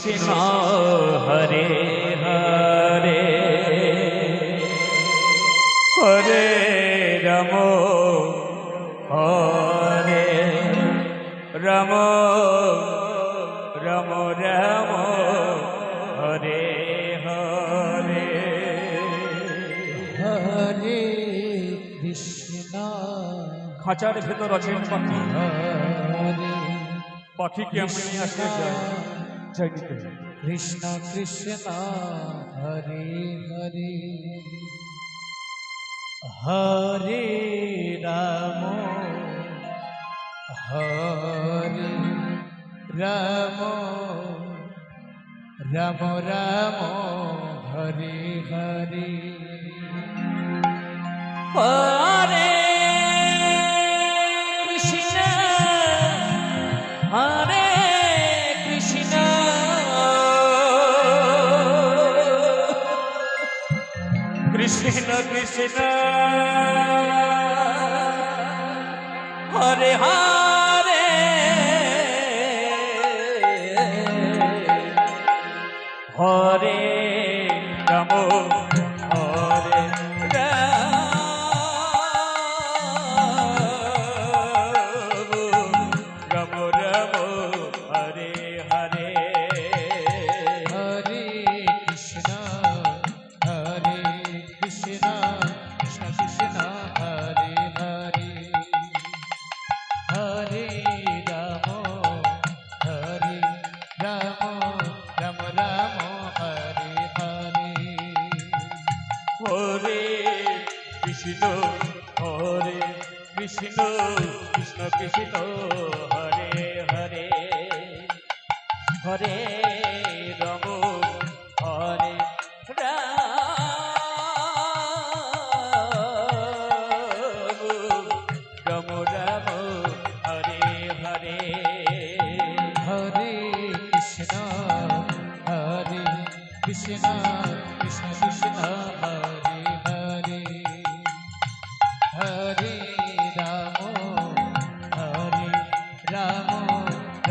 হরে হরে হরে রাম হরে রাম রাম রাম হরে হরে হরে কৃষ্ণ খাঁচার ভেতর আছেন পাখি। পাখিকে নিয়ে আসতে চাই। চাই নিতে কৃষ্ণ কৃষ্ণ হরে হরে। হরে রাম হরে রাম। রাম রাম হরে হরে। কৃষ্ণ হরে হরে কৃষ্ণ হরে কৃষ্ণ কৃষ্ণ কৃষ্ণ হরে হরে। হরে রাম হরে রাম। রাম রাম, হরে হরে। হরে কৃষ্ণ হরে কৃষ্ণ কৃষ্ণ কৃষ্ণ।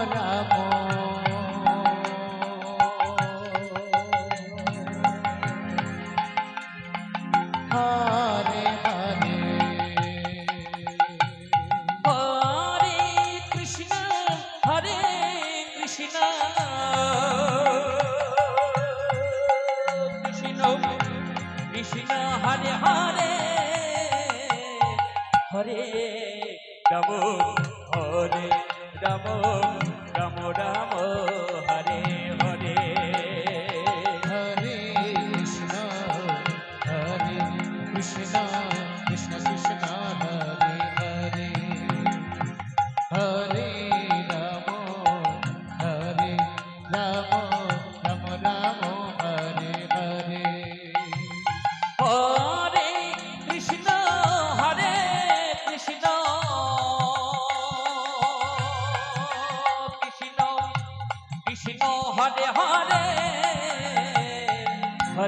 হরে হরে হরে কৃষ্ণ হরে কৃষ্ণ কৃষ্ণ কৃষ্ণ হরে হরে হরে রাম হরে রাম রাম রাম হরে হরে হরে কৃষ্ণ হরে কৃষ্ণ কৃষ্ণ কৃষ্ণ হরে হরে হরে